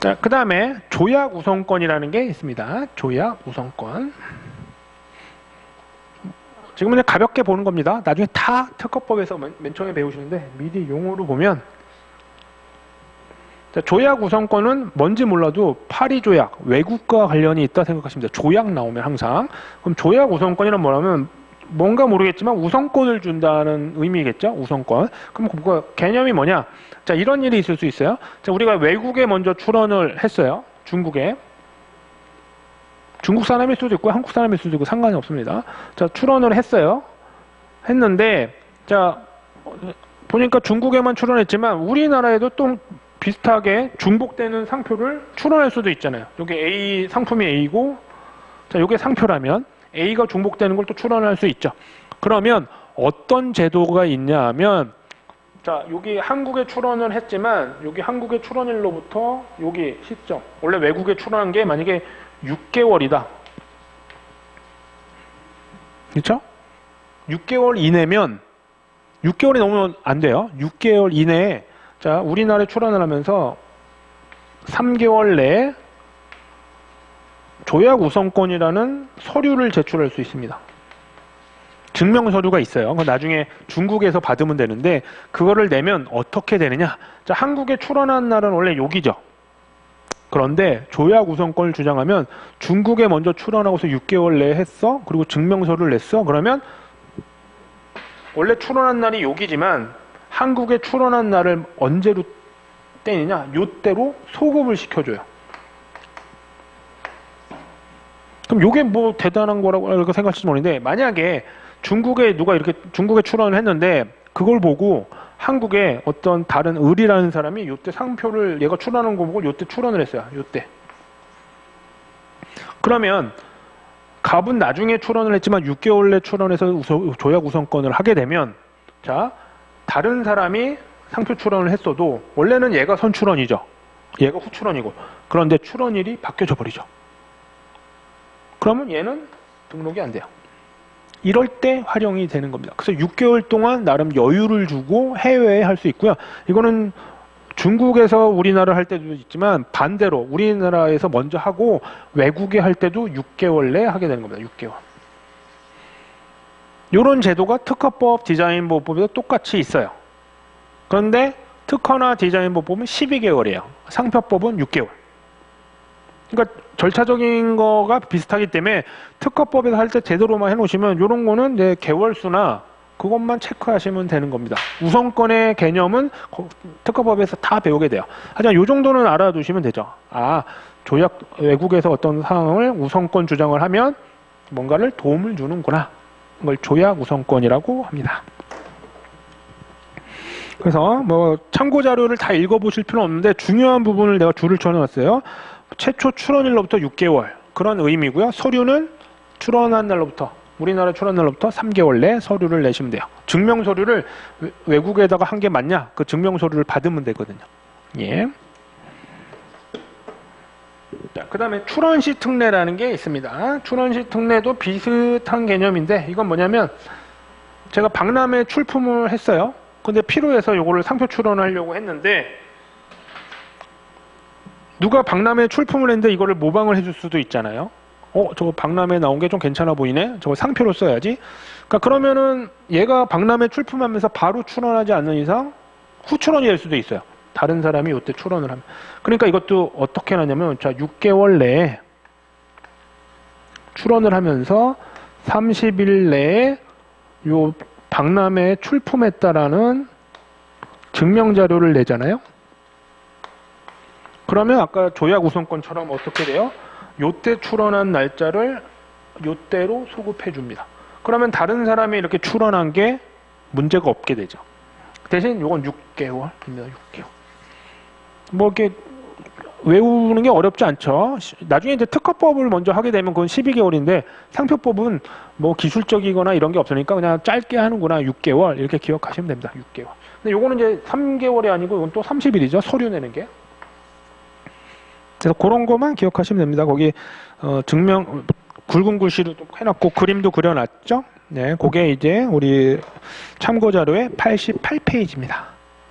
자, 그 다음에 조약 우선권이라는 게 있습니다. 조약 우선권. 지금은 가볍게 보는 겁니다. 나중에 다 특허법에서 맨, 맨 처음에 배우시는데 미리 용어로 보면 자, 조약 우선권은 뭔지 몰라도 파리 조약, 외국과 관련이 있다 돼요. 조약 나오면 항상. 그럼 조약 우선권이란 뭐냐면 뭔가 모르겠지만 우선권을 준다는 의미겠죠. 우선권. 그럼 그거 개념이 뭐냐? 자, 이런 일이 있을 수 있어요. 자, 우리가 외국에 먼저 출원을 했어요. 중국에. 중국 사람일 수도 있고 한국 사람일 수도 있고 상관이 없습니다. 자, 출원을 했어요. 했는데 자, 어, 보니까 중국에만 출원했지만 우리나라에도 또 비슷하게 중복되는 상표를 출원할 수도 있잖아요. 여기 A 상품이 A고 자, 이게 상표라면 A가 중복되는 걸 또 출원할 수 있죠. 그러면 어떤 제도가 있냐 하면 자, 여기 한국에 출원을 했지만 여기 한국에 출원일로부터 여기 시점 원래 외국에 출원한 게 만약에 6개월이다. 그렇죠? 6개월 이내면 6개월이 넘으면 안 돼요. 6개월 이내에 자, 우리나라에 출원을 하면서 3개월 내에 조약 우선권이라는 서류를 제출할 수 있습니다. 증명 서류가 있어요. 그거 나중에 중국에서 받으면 되는데 그거를 내면 어떻게 되느냐? 자, 한국에 출원한 날은 원래 여기죠. 그런데 조약 우선권을 주장하면 중국에 먼저 출원하고서 6개월 내에 했어. 그리고 증명서를 냈어. 그러면 원래 출원한 날이 여기지만 한국에 출원한 날을 언제로 떼느냐? 요때로 소급을 시켜줘요. 그럼 요게 뭐 대단한 거라고 생각하실지 모르는데 만약에 중국에 누가 이렇게 중국에 출원을 했는데 그걸 보고 한국에 어떤 다른 을이라는 사람이 요때 상표를 얘가 출원한 거 보고 요때 출원을 했어요. 요때. 그러면 갑은 나중에 출원을 했지만 6개월 내 출원해서 우선- 조약 우선권을 하게 되면 자 다른 사람이 상표 출원을 했어도 원래는 얘가 선출원이죠. 얘가 후출원이고 그런데 출원일이 바뀌어져 버리죠. 그러면 얘는 등록이 안 돼요. 이럴 때 활용이 되는 겁니다. 그래서 6개월 동안 나름 여유를 주고 해외에 할 수 있고요. 이거는 중국에서 우리나라 할 때도 있지만 반대로 우리나라에서 먼저 하고 외국에 할 때도 6개월 내에 하게 되는 겁니다. 6개월. 이런 제도가 특허법, 디자인보호법에도 똑같이 있어요. 그런데 특허나 디자인보호법은 12개월이에요. 상표법은 6개월. 그러니까 절차적인 거가 비슷하기 때문에 특허법에서 할 때 제대로만 해놓으시면 이런 거는 이제 개월수나 그것만 체크하시면 되는 겁니다. 우선권의 개념은 거- 특허법에서 다 배우게 돼요. 하지만 이 정도는 알아두시면 되죠. 아 조약 외국에서 어떤 상황을 우선권 주장을 하면 뭔가를 도움을 주는구나. 이걸 조약 우선권이라고 합니다. 그래서 뭐 참고 자료를 다 읽어보실 필요는 없는데 중요한 부분을 내가 줄을 쳐놨어요. 최초 출원일로부터 6개월 그런 의미고요. 서류는 출원한 날로부터 우리나라 출원 날로부터 3개월 내 서류를 내시면 돼요. 증명 서류를 외- 외국에다가 한 게 맞냐? 그 증명 서류를 받으면 되거든요. 예. 자, 그다음에 출원시 특례라는 게 있습니다. 출원시 특례도 비슷한 개념인데 이건 뭐냐면 제가 박람회 출품을 했어요. 근데 필요해서 요거를 상표 출원하려고 했는데 누가 박람회 출품을 했는데 이거를 모방을 해줄 수도 있잖아요. 어, 저거 박람회 나온 게 좀 괜찮아 보이네. 저거 상표로 써야지. 그러니까 그러면은 얘가 박람회 출품하면서 바로 출원하지 않는 이상 후출원이 될 수도 있어요. 다른 사람이 이때 출원을 하면. 그러니까 이것도 어떻게 하냐면 자 6개월 내에 출원을 하면서 30일 내에 요 박람회에 출품했다라는 증명 자료를 내잖아요. 그러면 아까 조약 우선권처럼 어떻게 돼요? 요때 출원한 날짜를 요때로 소급해 줍니다. 그러면 다른 사람이 이렇게 출원한 게 문제가 없게 되죠. 대신 요건 6개월입니다. 6개월. 뭐 이렇게 외우는 게 어렵지 않죠. 시- 나중에 이제 특허법을 먼저 하게 되면 그건 12개월인데 상표법은 뭐 기술적이거나 이런 게 없으니까 그냥 짧게 하는구나 6개월 이렇게 기억하시면 됩니다. 6개월. 근데 요거는 이제 3개월이 아니고 이건 또 30일이죠. 서류 내는 게. 그래서 그런 것만 기억하시면 됩니다. 거기 어, 증명 굵은 글씨로 좀 해놨고 그림도 그려놨죠. 네, 그게 이제 우리 참고 자료의 88페이지입니다.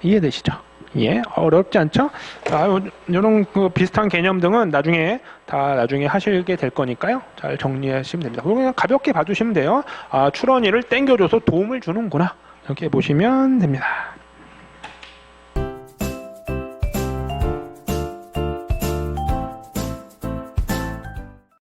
이해되시죠? 예, 어렵지 않죠? 아, 요- 요런 그 비슷한 개념 등은 나중에 다 나중에 하시게 될 거니까요. 잘 정리하시면 됩니다. 그냥 가볍게 봐주시면 돼요. 아, 출원이를 땡겨줘서 도움을 주는구나. 이렇게 보시면 됩니다.